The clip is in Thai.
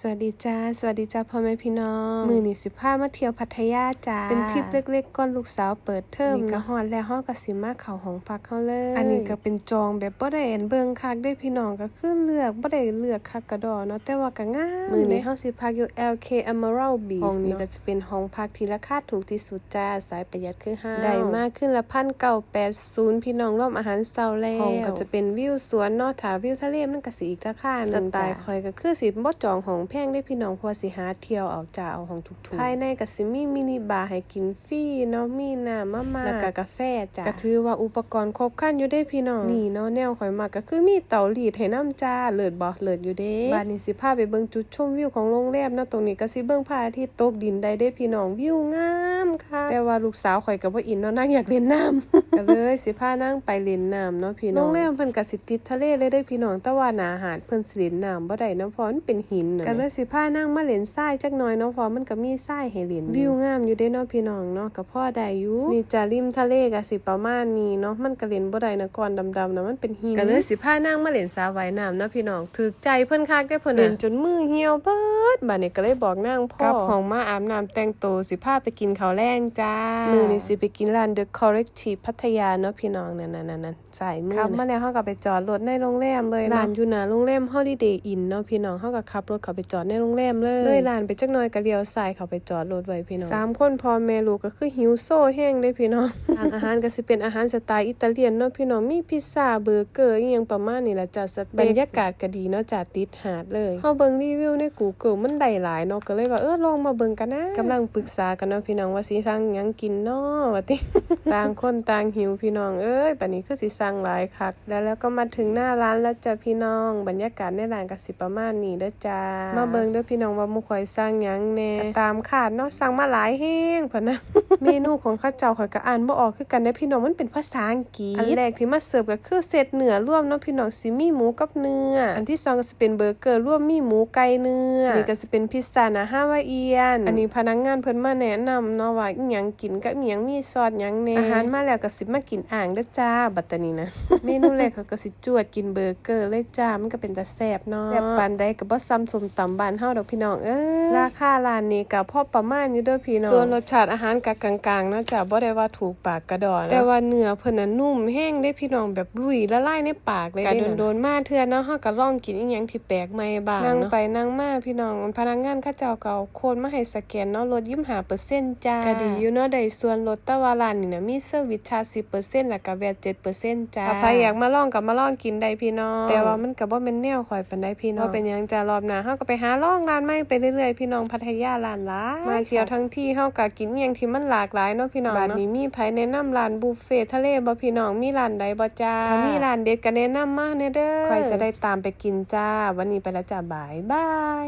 สวัสดีจ้า สวัสดีจ้าพ่อแม่พี่น้อง มือนี่สิพามาเที่ยวพัทยาจ้า เป็นทริปเล็กๆก่อนลูกสาวเปิดเทอมนี่ก็ฮอดแล้วเฮาก็สิมาเข้าห้องพักเฮาเลย อันนี้ก็เป็นจองแบบบ่ได้อันเบิ่งคักได้พี่น้องก็คือเลือกบ่ได้เลือกคักกระดอเนาะแต่ว่าก็งาม มือนี้เฮาสิพักอยู่ LK Emerald Beach ห้องนี้ก็จะเป็นห้องพักที่ราคาถูกที่สุดจ้า สายประหยัดคือห้าได้มากขึ้นละ1,980พี่น้องรวมอาหารเช้าแล้วห้องก็จะเป็นวิวสวนเนาะถ้าวิวทะเลมันก็สิอีกราคาหนึงสไตล์ข่อยก็คือสิบ่จองห้องแพงได้พี่น้องเพราะว่าสิหาเที่ยวเอาจ้าเอาห้องถูกๆภายในก็สิมีมินิบาร์ให้กินฟรีเนาะมีน้ำมาม่าแล้วก็กาแฟจ้าก็ถือว่าอุปกรณ์ครบครันอยู่ได้พี่น้องนี่เนาะแนวข่อยมักก็คือมีเตารีดให้น้ำจ้าเลิศบ่เลิศอยู่เด้บัดนี้สิพาไปเบิ่งจุดชมวิวของโรงแรมเนาะตรงนี้ก็สิเบิ่งพระอาทิตย์ตกดินได้เด้พี่น้องวิวงามค่ะ แต่ว่าลูกสาวข่อยก็บ่อินเนาะนางอยากเล่นน้ำก็เลยสิพานางไปเล่นน้ำเนาะพี่น้องโรงแรมเพิ่นก็สิติดทะเลเลยได้พี่น้องแต่ว่าหน้าหาดเพิ่นสิเล่นน้ำบ่ได้เนาะเพราะมันเป็นหินน่ะก็เลยสิพานางมาเล่นทรายจักหน่อยเนาะเพราะมันก็มีทรายให้เล่นวิวงามอยู่เด้เนาะพี่น้องเนาะก็พอได้อยู่นี่จ้าริมทะเลก็สิประมาณนี้เนาะมันก็เล่นบ่ได้นะก่อนดำๆนะมันเป็นหินก็เลยสิพานางมาเล่นสระว่ายน้ำเนาะพี่น้องถูกใจเพิ่นคักได้เพิ่นเล่นจนมือเหี่ยวเบิดบัดนี้ก็เลยบอกนางพ่อกลับห้องมาอาบน้ำแต่งตัวสิพาไปกินข้าวแรงจ้ามื้อนี้สิไปกินร้าน The Corrective พัทยาเนาะพี่น้องนั่นๆๆๆสายมือขับมาแล้วเฮาก็ไปจอดรถในโรงแรมเลยร้านอยู่หน้าโรงแรม Holiday Inn เนาะพี่น้องเฮาก็ขับรถเข้าไปจอดในโรงแรมเลยเลยร้านไปจักหน่อยก็เลี้ยวซ้ายเข้าไปจอดรถไว้พี่น้องสามคนพ่อแม่ลูกก็คือหิวโซ่แห้งเลยพี่น้องร้านอาหารก็สิเป็นอาหารสไตล์อิตาเลียนเนาะพี่น้องมีพิซซ่าเบอร์เกอร์อีหยังประมาณนี้ล่ะจ้ะสเต็กบรรยากาศก็ดีเนาะจ้ะติดหาดเลยเฮาเบิ่งรีวิวใน Google มันได้หลายเนาะก็เลยว่าเออลองมาเบิ่งกันนะกำลังปรึกษากันเนาะพี่น้องว่าสิสั่งหยังกินเนาะว่าติต่างคนต่างหิวพี่น้องเอ้ยบัดนี้คือสิสั่งหลายคักแล้วแล้วก็มาถึงหน้าร้านแล้วจ้ะพี่น้อง บรรยากาศในร้านก็สิประมาณนี้เด้อจ้ามาเบิ่งเด้อพี่น้องว่าหมู่ข่อยสั่งหยังแหน่ก็ตามคาดเนาะสั่งมาหลายแฮงพะนะ เมนูของข้าเจ้าข่อยก็อ่านบ่ออกคือกันเด้อพี่น้องมันเป็นภาษาอังกฤษอันแรกที่มาเสิร์ฟก็คือเซตเนื้อรวมเนาะพี่น้องสิมีหมูกับเนื้อ อันที่สองก็สิเป็นเบอร์เกอร์รวมมีหมูไก่เนื้ออันนี้ก็สิเป็นพิซซ่าหนะฮาวายเอียน อันนี้พนักงานเพิ่นมาแนะนำเนาะว่าอีหยังกินกับอีหยังมีซอสหยังแหน่อาหารมาแล้วก็สิมากินอ่างเด้อจ้าบัดตานี้นะเมนูแรกเขาก็สิจวดกินเบอร์เกอร์เลยจ้ามันก็เป็นตาแซ่บเนาะแซ่บปานใดก็บ่ซ้ำส้มตำบ้านเฮาดอกพี่น้องเอ้ยราคาร้านนี้ก็พอประมาณอยู่เด้อพี่น้องส่วนรสชาติอาหารก็กลางๆเนาะจ้าบ่ได้ว่าถูกปากกระดอนแต่ว่าเนื้อเพิ่นน่ะนุ่มแห้งได้พี่น้องแบบลุยละลายในปากเลยเด้โดนๆมาเทื่อเนาะเฮาก็ลองกินอีหยังที่แปลกใหม่บ้างนั่งไปนั่งมาพี่น้องพนักงานเขาเจ้าก็เอาโค้ดมาให้สแกนเนาะลด25%จ้าก็ดีอยู่เนาะได้ส่วนลดแต่ว่าร้านนี่นะมีเซอร์วิสชาร์จ10%แล้วก็แวต7%จ้าถ้าใครอยากมาลองก็มาลองกินได้พี่น้อง แต่ว่ามันก็บ่แม่นแนวข่อยปานใดพี่น้องว่าเป็นหยังจ้ารอบหน้าเฮาก็ไปหาลองร้านใหม่ไปเรื่อยๆพี่น้องพัทยาร้านหลายมาเที่ยวทั้งที่เฮาก็กินอหยังที่มันหลากหลายเนาะพี่น้องบัดนี้มีไผแนะนำร้านบุฟเฟ่ทะเลบ่พี่น้องมีร้านใดบ่จ้าถ้ามีร้านเด็ดก็แนะนำมาแน่เด้อข่อยจะได้ตามไปกินจ้า วันนี้ไปแล้วจ้าบายบาย